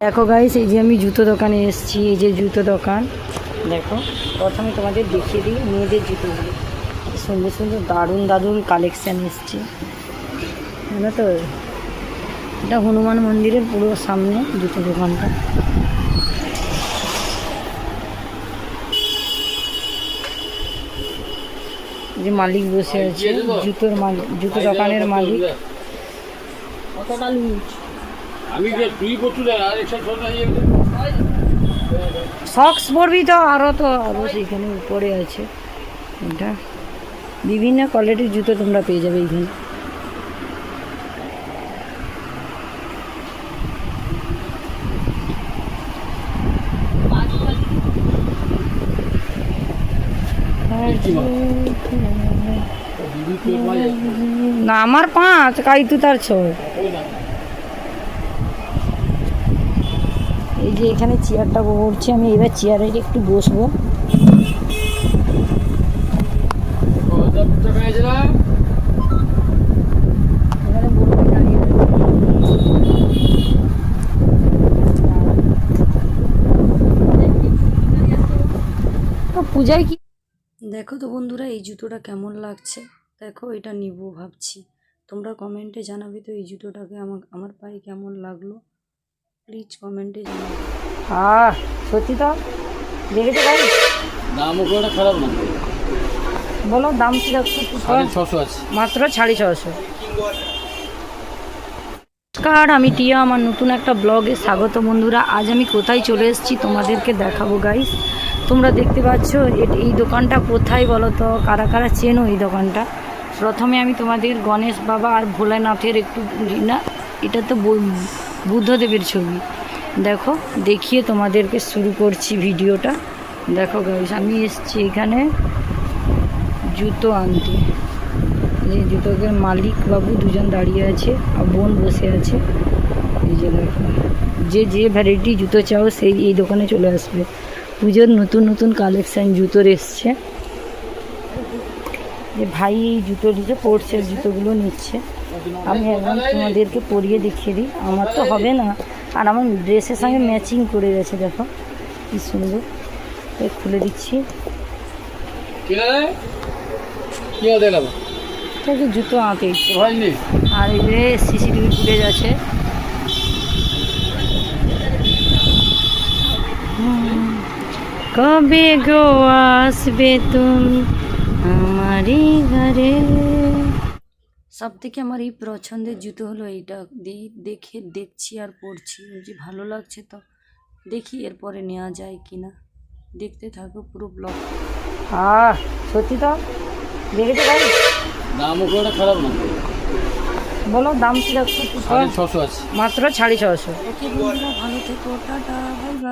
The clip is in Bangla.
দেখো গাইস এই যে আমি জুতো দোকানে এসেছি এই যে জুতো দোকান। দেখো প্রথমে তোমাদের দেখিয়ে দিই মেয়েদের জুতোগুলো। সুন্দর সুন্দর দারুণ দারুণ কালেকশান এসছে। জানো তো? এটা হনুমান মন্দিরের পুরো সামনে জুতো দোকানটা। যে মালিক বসে আছে জুতোর মালিক জুতো দোকানের মালিক। আমি যে তুই করছু আর একশো ছোট সক্স পরবি তো আরও তো আরও সেইখানে উপরে আছে। এটা বিভিন্ন কোয়ালিটির জুতো তোমরা পেয়ে যাবে এইখানে না আমার পাঁচ কাই কাইতু তার ছয়। এই যে এখানে চেয়ারটা পড়ছে আমি এবার চেয়ারে একটু বসবো। পূজায় কি দেখো তো বন্ধুরা, এই জুতোটা কেমন লাগছে? দেখো, এটা নিব ভাবছি। তোমরা কমেন্টে জানাবে তো এই জুতোটাকে আমার আমার পায়ে কেমন লাগল। প্লিজ কমেন্টে হ্যাঁ সত্যি তো? দেখেছ ভাই দাম ওটা খারাপ না। বলো দাম কি ছশো আছে। মাত্র সাড়ে ছশো। নমস্কার আমি টিয়া আমার নতুন একটা ব্লগে স্বাগত বন্ধুরা। আজ আমি কোথায় চলে এসেছি তোমাদেরকে দেখাবো গাইস তোমরা দেখতে পাচ্ছ এ- এই দোকানটা কোথায় বলো তো? কারা কারা চেনো এই দোকানটা? প্রথমে আমি তোমাদের গণেশ বাবা আর ভোলানাথের একটু না। এটা তো বুদ্ধদেবের ছবি। দেখো, দেখিয়ে তোমাদেরকে শুরু করছি ভিডিওটা। দেখো গাইস আমি এসেছি এখানে জুতো আনতে। এই জুতোকে মালিক বাবু দুজন দাঁড়িয়ে আছে আর বোন বসে আছে। এই যে দেখো, যে যে ভ্যারাইটি জুতো চাও সেই এই দোকানে চলে আসবে। পুজোর নতুন নতুন কালেকশান জুতোর এসছে। যে ভাই এই জুতো নিতে পড়ছে জুতোগুলো নিচ্ছে। আমি একদম তোমাদেরকে পরিয়ে দেখিয়ে দিই। আমার তো হবে না। আর আমার ড্রেসের সঙ্গে ম্যাচিং করে গেছে দেখো। কি সুন্দর। খুলে দিচ্ছি। জুতো আঁতে আর যে সিসিটিভি আছে। হুম, কবে গো আসবে তুমি? আমারই ঘরে সব থেকে আমার এই পছন্দের জুতো হলো এইটা। দেখে দেখছি আর পরছি। যে ভালো লাগছে তো। দেখি এরপরে নেওয়া যায় কিনা। দেখতে থাকো পুরো ব্লগ হ্যাঁ সত্যি তো? দেখেছ ভাই? দাম ওটা খারাপ না। বলো দাম কি রাখছো আছে। মাত্র সাড়ে ছশো। ওকে বন্ধুরা ভালো থেকো টাটা বাই।